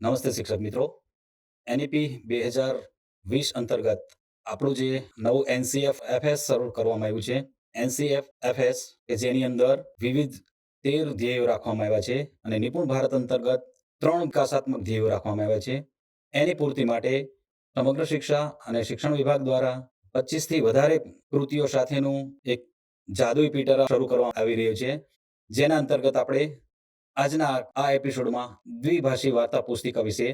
નમસ્તે શિક્ષક મિત્રો. એનઈપી બે હજાર વીસ અંતર્ગત આપણું જે નવું એનસીએફ એફએસ શરૂ કરવામાં આવ્યું છે. એનસીએફ એફએસ કે જેની અંદર વિવિધ તેર ધ્યેયો રાખવામાં આવ્યા છે અને નિપુણ ભારત અંતર્ગત ત્રણ વિકાસાત્મક ધ્યેયો રાખવામાં આવ્યા છે. એની પૂર્તિ માટે સમગ્ર શિક્ષા અને શિક્ષણ વિભાગ દ્વારા પચીસથી વધારે કૃતિઓ સાથેનું એક જાદુઈ પીટર શરૂ કરવામાં આવી રહ્યું છે. જેના અંતર્ગત આપણે આજના આ એપિસોડમાં દ્વિભાષી વાર્તા પુસ્તિકા વિશે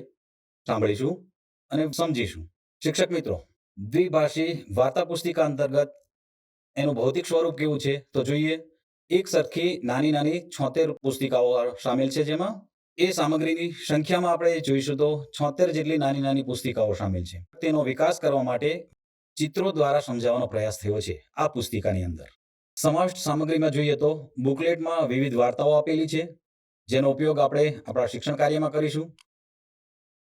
સાંભળીશું અને સમજીશું. શિક્ષક મિત્રો, દ્વિભાષી વાર્તા પુસ્તિકા અંતર્ગત એનું ભૌતિક સ્વરૂપ કેવું છે? તો જોઈએ, એક સરખી નાની નાની છોતેર પુસ્તિકાઓ સામેલ છે જેમાં એ સામગ્રીની સંખ્યામાં આપણે જોઈશું તો છોતેર જેટલી નાની નાની પુસ્તિકાઓ સામેલ છે. તેનો વિકાસ કરવા માટે ચિત્રો દ્વારા સમજાવવાનો પ્રયાસ થયો છે આ પુસ્તિકાની અંદર. સમાવિષ્ટ સામગ્રીમાં જોઈએ તો બુકલેટમાં વિવિધ વાર્તાઓ આપેલી છે. જેનો ઉપયોગ આપણે આપણા શિક્ષણ કાર્યમાં કરીશું.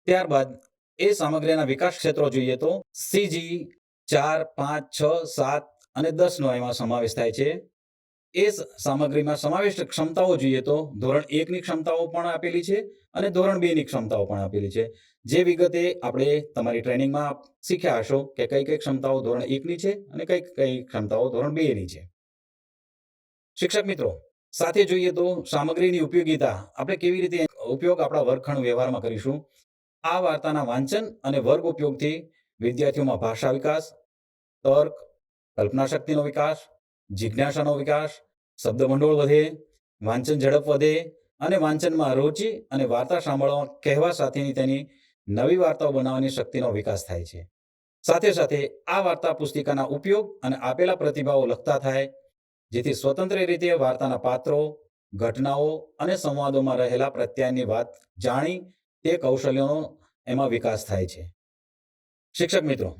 ત્યારબાદ એ સામગ્રીના વિકાસ ક્ષેત્રો જોઈએ તો સીજી ચાર, પાંચ, છ, સાત અને દસનો એમાં સમાવેશ થાય છે. એ સામગ્રીમાં સમાવિષ્ટ ક્ષમતાઓ જોઈએ તો ધોરણ એકની ક્ષમતાઓ પણ આપેલી છે અને ધોરણ બેની ક્ષમતાઓ પણ આપેલી છે. જે વિગતે આપણે તમારી ટ્રેનિંગમાં શીખ્યા હશો કે કઈ કઈ ક્ષમતાઓ ધોરણ એકની છે અને કઈ કઈ ક્ષમતાઓ ધોરણ બેની છે. શિક્ષક મિત્રો સાથે જોઈએ તો સામગ્રીની ઉપયોગિતા. આપણે કેવી રીતે ઉપયોગ આપણા વર્ગખંડ વ્યવહારમાં કરીશું? આ વાર્તાના વાંચન અને વર્ગ ઉપયોગથી વિદ્યાર્થીઓમાં ભાષા વિકાસ, તર્ક, કલ્પના શક્તિનો વિકાસ, જિજ્ઞાસાનો વિકાસ શબ્દભંડોળ વધે, વાંચન ઝડપ વધે અને વાંચનમાં રુચિ અને વાર્તા સાંભળવા કહેવા સાથેની તેની નવી વાર્તાઓ બનાવવાની શક્તિનો વિકાસ થાય છે. સાથે સાથે આ વાર્તા પુસ્તિકાના ઉપયોગ અને આપેલા પ્રતિભાવો લખતા થાય જેથી સ્વતંત્ર રીતે વાર્તાના પાત્રો, ઘટનાઓ અને સંવાદોમાં રહેલા પ્રત્યાયની વાત જાણી તે કૌશલ્યોનો એમાં વિકાસ થાય છે. શિક્ષક મિત્રો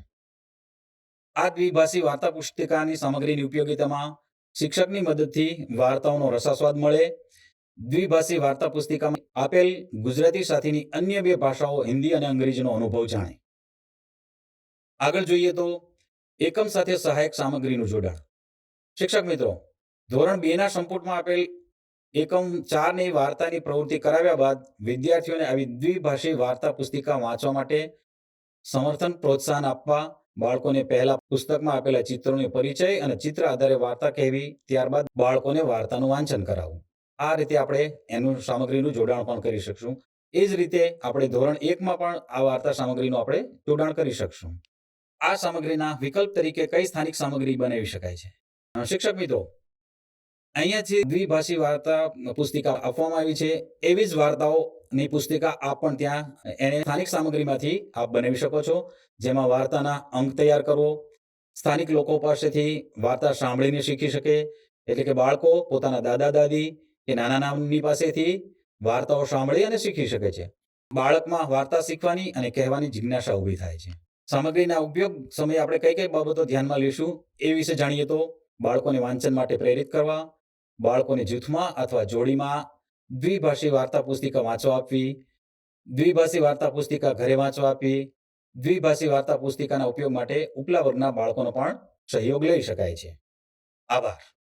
આ દ્વિભાષી વાર્તા પુસ્તિકાની સામગ્રીની ઉપયોગીતામાં શિક્ષકની મદદથી વાર્તાઓનો રસાસ્વાદ મળે. દ્વિભાષી વાર્તા પુસ્તિકામાં આપેલ ગુજરાતી સાથેની અન્ય બે ભાષાઓ હિન્દી અને અંગ્રેજીનો અનુભવ જાણે. આગળ જોઈએ તો એકમ સાથે સહાયક સામગ્રીનું જોડાણ. શિક્ષક મિત્રો, ધોરણ બે ના સંપુટમાં આપેલ એકમ ચારની વાર્તાની પ્રવૃત્તિ કરાવ્યા બાદ વિદ્યાર્થીઓને આવી દ્વિભાષી વાર્તા પુસ્તિકા વાંચવા માટે સમર્થન પ્રોત્સાહન આપવા બાળકોને પહેલા પુસ્તકમાં આપેલા ચિત્રોનો પરિચય અને ચિત્ર આધારે વાર્તા કહેવી, ત્યારબાદ બાળકોને વાર્તાનું વાંચન કરાવવું. આ રીતે આપણે એનું સામગ્રીનું જોડાણ પણ કરી શકશું. એ જ રીતે આપણે ધોરણ એકમાં પણ આ વાર્તા સામગ્રીનું આપણે જોડાણ કરી શકશું. આ સામગ્રીના વિકલ્પ તરીકે કઈ સ્થાનિક સામગ્રી બનાવી શકાય છે? શિક્ષક મિત્રો, અહીંયા જે દ્વિભાષી વાર્તા પુસ્તિકા આપવામાં આવી છે, એવી જ વાર્તાઓની પુસ્તિકા આપ પણ ત્યાં એને સ્થાનિક સામગ્રીમાંથી આપ બનાવી શકો છો. જેમાં વાર્તાના અંક તૈયાર કરવો, સ્થાનિક લોકો પાસેથી વાર્તા સાંભળીને શીખી શકે. એટલે કે બાળકો પોતાના દાદા, દાદી કે નાના નામની પાસેથી વાર્તાઓ સાંભળી અને શીખી શકે છે. બાળકમાં વાર્તા શીખવાની અને કહેવાની જિજ્ઞાસા ઊભી થાય છે. સામગ્રીના ઉપયોગ સમયે આપણે કઈ કઈ બાબતો ધ્યાનમાં લઈશું એ વિશે જાણીએ તો બાળકોને વાંચન માટે પ્રેરિત કરવા, બાળકોને જૂથમાં અથવા જોડીમાં દ્વિભાષી વાર્તા પુસ્તિકા વાંચવા આપવી, દ્વિભાષી વાર્તા પુસ્તિકા ઘરે વાંચવા આપવી, દ્વિભાષી વાર્તા પુસ્તિકાના ઉપયોગ માટે ઉપલા વર્ગના બાળકોનો પણ સહયોગ લઈ શકાય છે. આભાર.